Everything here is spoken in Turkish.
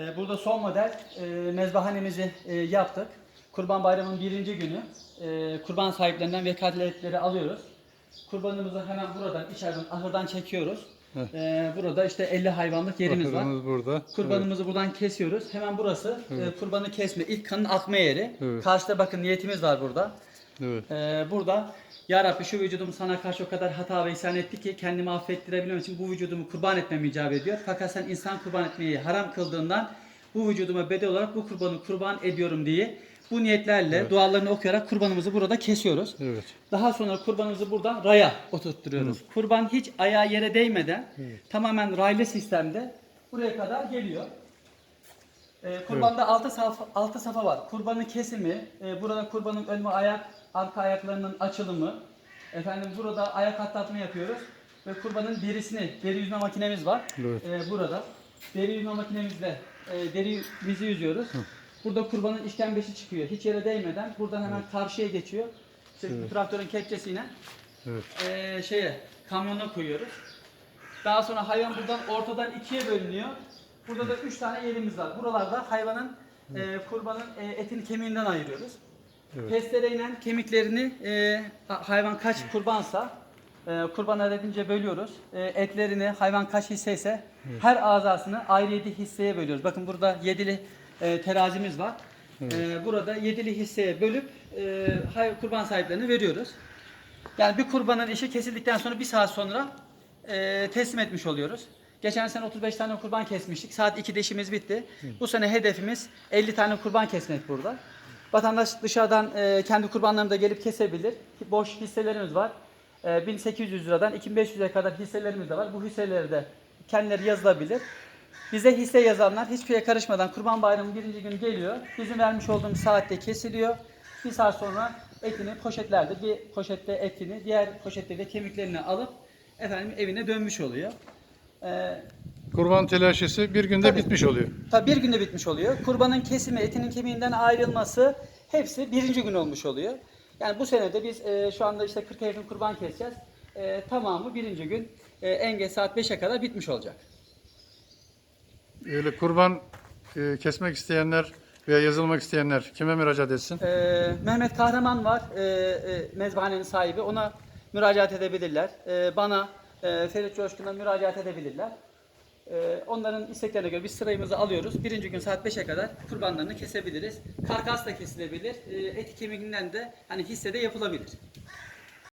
Ee, Burada son model e, mezbahanemizi e, yaptık. Kurban Bayramı'nın birinci günü e, kurban sahiplerinden vekaletleri alıyoruz. Kurbanımızı hemen buradan içeriden ahırdan çekiyoruz. Evet. E, burada işte 50 hayvanlık yerimiz var. Ahırımız burada. Kurbanımızı buradan kesiyoruz. Hemen burası e, kurbanı kesme, ilk kanın akma yeri. Evet. Karşıda bakın niyetimiz var burada. Evet. Ee, burada Ya Rabbi şu vücudum sana karşı o kadar hata ve isyan etti ki kendimi affettirebilmem için bu vücudumu kurban etmem icap ediyor. Fakat sen insan kurban etmeyi haram kıldığından bu vücuduma bedel olarak bu kurbanı kurban ediyorum diye bu niyetlerle dualarını okuyarak kurbanımızı burada kesiyoruz. Evet. Daha sonra kurbanımızı burada raya oturtturuyoruz. Kurban hiç ayağı yere değmeden tamamen raylı sistemde buraya kadar geliyor. Ee, kurbanda altı safa, altı safa var. Kurbanın kesimi, e, burada kurbanın ön ve ayak, arka ayaklarının açılımı, efendim burada ayak atlatma yapıyoruz ve kurbanın derisini, deri yüzme makinemiz var. Evet. Ee, burada deri yüzme makinemizle e, derimizi yüzüyoruz. Burada kurbanın işkembesi çıkıyor. Hiç yere değmeden buradan hemen karşıya geçiyor. İşte bu traktörün kepçesiyle Evet. e, şeye kamyona koyuyoruz. Daha sonra hayvan buradan ortadan ikiye bölünüyor. Burada da üç tane yerimiz var. Buralarda hayvanın e, kurbanın e, etini kemiğinden ayırıyoruz. Evet. Testereyle kemiklerini e, ha- hayvan kaç kurbansa e, kurban adedince bölüyoruz. E, etlerini hayvan kaç hisseyse her azasını ayrı yedi hisseye bölüyoruz. Bakın burada yedili e, terazimiz var. E, burada yedili hisseye bölüp e, hay- kurban sahiplerine veriyoruz. Yani bir kurbanın işi kesildikten sonra bir saat sonra e, teslim etmiş oluyoruz. Geçen sene 35 tane kurban kesmiştik. Saat 2'de işimiz bitti. Bu sene hedefimiz 50 tane kurban kesmek burada. Vatandaş dışarıdan e, kendi kurbanlarını da gelip kesebilir. Boş hisselerimiz var. E, 1800 liradan 2500'e kadar hisselerimiz de var. Bu hisseleri de kendileri yazılabilir. Bize hisse yazanlar hiçbir şeye karışmadan Kurban Bayramı birinci gün geliyor. Bizim vermiş olduğumuz saatte kesiliyor. Bir saat sonra etini poşetlerde bir poşette etini diğer poşette de kemiklerini alıp efendim evine dönmüş oluyor. Ee, Kurban telaşesi bir günde Tabii. bitmiş oluyor. tabi bir günde bitmiş oluyor. Kurbanın kesimi, etinin kemiğinden ayrılması hepsi birinci gün olmuş oluyor. Yani bu senede biz e, şu anda işte 40 yakın kurban keseceğiz. E, tamamı birinci gün e, en geç saat 5'e kadar bitmiş olacak. Öyle kurban e, kesmek isteyenler veya yazılmak isteyenler kime müracaat etsin? Ee, Mehmet Kahraman var, ee, e, mezbahanenin sahibi. Ona müracaat edebilirler. Ee, bana e, Ferit Coşkun'a müracaat edebilirler. Ee, onların isteklerine göre biz sırayımızı alıyoruz. Birinci gün saat 5'e kadar kurbanlarını kesebiliriz. Karkas da kesilebilir. Ee, eti kemiğinden de hani hissede yapılabilir.